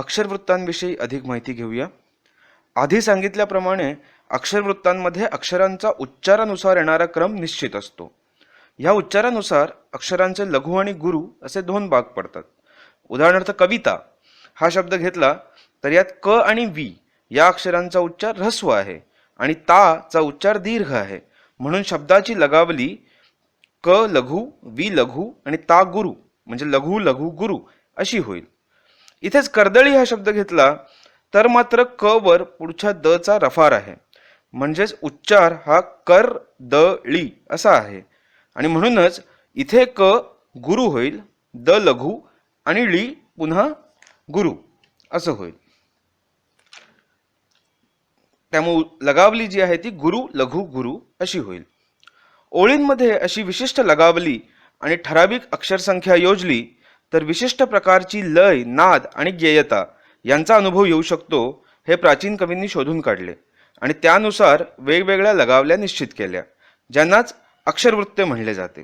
अक्षरवृत्तांविषयी अधिक माहिती घेऊया. आधी सांगितल्याप्रमाणे अक्षरवृत्तांमध्ये अक्षरांचा उच्चारानुसार येणारा क्रम निश्चित असतो. ह्या उच्चारानुसार अक्षरांचे लघु आणि गुरु असे दोन भाग पडतात. उदाहरणार्थ कविता हा शब्द घेतला तर यात क आणि वी या अक्षरांचा उच्चार ऱ्हस्व आहे आणि ता चा उच्चार दीर्घ आहे. म्हणून शब्दाची लगावली क लघु वी लघु आणि ता गुरु म्हणजे लघु लघु गुरु अशी होईल. इथेच कर्दळी हा शब्द घेतला तर मात्र क वर पुढच्या द चा रफार आहे. म्हणजेच उच्चार हा कर द ळी असा आहे. आणि म्हणूनच इथे क गुरु होईल द लघु आणि ळी पुन्हा गुरु असं होईल. त्यामुळे लगावली जी आहे ती गुरु लघु गुरु अशी होईल. ओळींमध्ये अशी विशिष्ट लगावली आणि ठराविक अक्षरसंख्या योजली तर विशिष्ट प्रकारची लय नाद आणि गेयता यांचा अनुभव येऊ शकतो हे प्राचीन कवींनी शोधून काढले आणि त्यानुसार वेगवेगळ्या लगावल्या निश्चित केल्या ज्यांनाच अक्षरवृत्ते म्हणले जाते.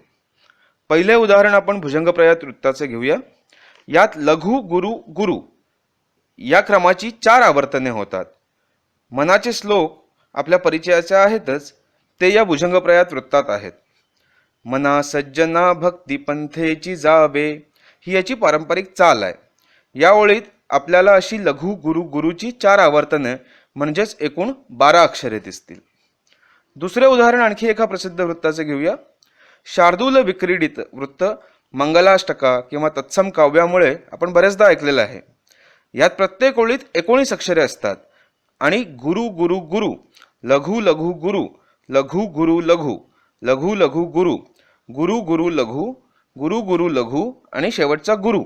पहिले उदाहरण आपण भुजंगप्रयात वृत्ताचे घेऊया. यात लघु गुरु गुरु या क्रमाची चार आवर्तने होतात. मनाचे श्लोक आपल्या परिचयाचे आहेतच ते या भुजंगप्रयात वृत्तात आहेत. मना सज्जना भक्ती पंथेची जावे ही याची पारंपरिक चाल आहे. या ओळीत आपल्याला अशी लघु गुरु गुरुची चार आवर्तने म्हणजेच एकूण बारा अक्षरे दिसतील. दुसरे उदाहरण आणखी एका प्रसिद्ध वृत्ताचे घेऊया. शार्दूल विक्रीडित वृत्त मंगलाष्टका किंवा तत्सम काव्यामुळे आपण बरेचदा ऐकलेलं आहे. यात प्रत्येक ओळीत एकोणीस अक्षरे असतात आणि गुरु गुरु गुरु लघु लघु गुरु लघु गुरु लघु लघु लघु गुरु गुरु गुरु लघु गुरु गुरु लघु आणि शेवटचा गुरु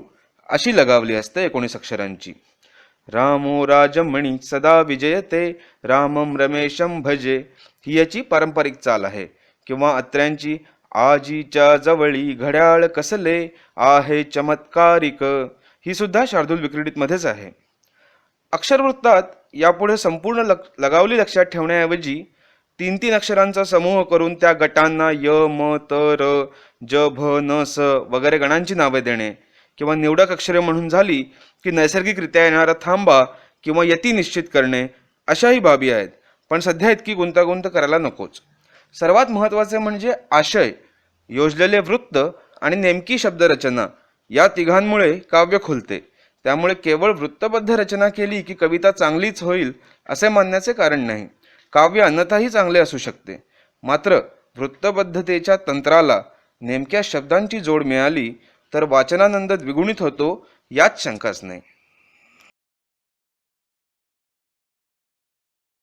अशी लगावली असते एकोणीस अक्षरांची. रामो राजमणी सदा विजयते रामम रमेशम भजे. ही याची पारंपरिक चाल आहे. किंवा अत्र्यांची आजीच्या जवळी घड्याळ कसले आहे चमत्कारिक. ही सुद्धा शार्दूल विक्रीडितमध्येच आहे. अक्षरवृत्तात यापुढे संपूर्ण लग लगावली लक्षात ठेवण्याऐवजी तीन तीन अक्षरांचा समूह करून त्या गटांना य म त र ज भ न स वगैरे गणांची नावे देणे. किंवा निवडक अक्षरे म्हणून झाली की नैसर्गिकरित्या येणारा थांबा किंवा यती निश्चित करणे अशाही बाबी आहेत. पण सध्या इतकी गुंतागुंत करायला नकोच. सर्वात महत्त्वाचे म्हणजे आशय योजलेले वृत्त आणि नेमकी शब्दरचना. या तिघांमुळे काव्य खुलते. त्यामुळे केवळ वृत्तबद्ध रचना केली की कविता चांगलीच होईल असे मानण्याचे कारण नाही. काव्य अन्यथाही चांगले असू शकते. मात्र वृत्तबद्धतेच्या तंत्राला नेमक्या शब्दांची जोड मिळाली तर वाचनानंद द्विगुणित होतो यात शंकाच नाही.